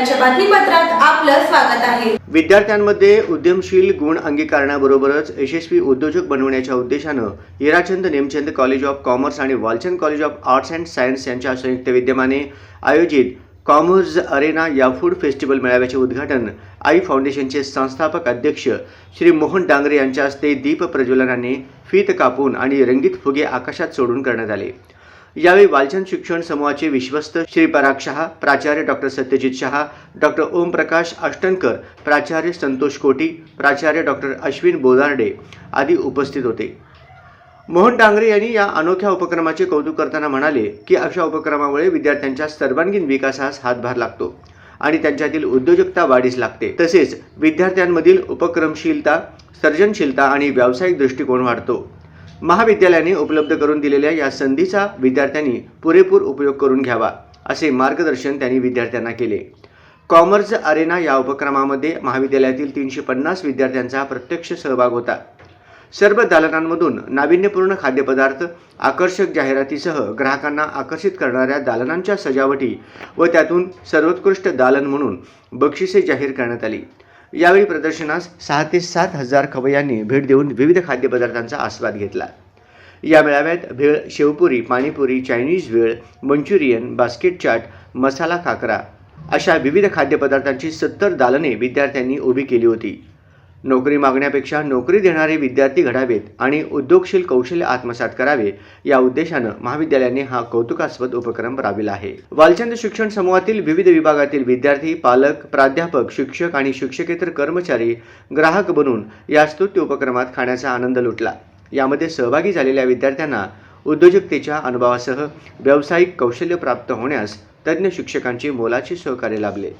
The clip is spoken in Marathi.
आपलं स्वागत आहे. विद्यार्थ्यांमध्ये उद्यमशील गुण अंगीकारण्याबरोबरच यशस्वी उद्योजक बनवण्याच्या उद्देशानं Hirachand Nemchand college of commerce आणि Walchand college of arts and science यांच्या संयुक्त विद्यमाने आयोजित कॉमर्स अरेना या फूड फेस्टिवल मेळाव्याचे उद्घाटन आई फाउंडेशनचे संस्थापक अध्यक्ष श्री मोहन डांगरे यांच्या हस्ते दीप प्रज्वलनाने फीत कापून आणि रंगीत फुगे आकाशात सोडून करण्यात आले. यावेळी वालचंद शिक्षण समूहाचे विश्वस्त श्री पराग शहा प्राचार्य डॉक्टर सत्यजित शहा डॉक्टर ओमप्रकाश अष्टनकर प्राचार्य संतोष कोटी प्राचार्य डॉक्टर अश्विन बोदार्डे आदी उपस्थित होते. मोहन डांगरे यांनी या अनोख्या उपक्रमाचे कौतुक करताना म्हणाले की अशा उपक्रमामुळे विद्यार्थ्यांच्या सर्वांगीण विकासास हातभार लागतो आणि त्यांच्यातील उद्योजकता वाढीस लागते. तसेच विद्यार्थ्यांमधील उपक्रमशीलता सर्जनशीलता आणि व्यावसायिक दृष्टिकोन वाढतो. महाविद्यालयाने उपलब्ध करून दिलेल्या या संधीचा विद्यार्थ्यांनी पुरेपूर उपयोग करून घ्यावा असे मार्गदर्शन त्यांनी विद्यार्थ्यांना केले. कॉमर्स अरेना या उपक्रमामध्ये महाविद्यालयातील तीनशे पन्नास विद्यार्थ्यांचा प्रत्यक्ष सहभाग होता. सर्व दालनांमधून नाविन्यपूर्ण खाद्यपदार्थ आकर्षक जाहिरातीसह ग्राहकांना आकर्षित करणाऱ्या दालनांच्या सजावटी व त्यातून सर्वोत्कृष्ट दालन म्हणून बक्षिसे जाहीर करण्यात आली. यावेळी प्रदर्शनास सहा ते सात हजार खवय्यांनी भेट देऊन विविध खाद्यपदार्थांचा आस्वाद घेतला. या मेळाव्यात bhel shevpuri panipuri Chinese bhel Manchurian basket chaat masala khakhra अशा विविध खाद्यपदार्थांची सत्तर दालने विद्यार्थ्यांनी उभी केली होती. नोकरी मागण्यापेक्षा नोकरी देणारे विद्यार्थी घडावेत आणि उद्योगशील कौशल्य आत्मसात करावे या उद्देशानं महाविद्यालयाने हा कौतुकास्पद उपक्रम राबविला आहे. वालचंद शिक्षण समूहातील विविध विभागातील विद्यार्थी पालक प्राध्यापक शिक्षक आणि शिक्षकेतर कर्मचारी ग्राहक बनून या स्तुत्य उपक्रमात खाण्याचा आनंद लुटला. यामध्ये सहभागी झालेल्या विद्यार्थ्यांना उद्योजकतेच्या अनुभवासह व्यावसायिक कौशल्य प्राप्त होण्यास तज्ज्ञ शिक्षकांची मोलाचे सहकार्य लाभले.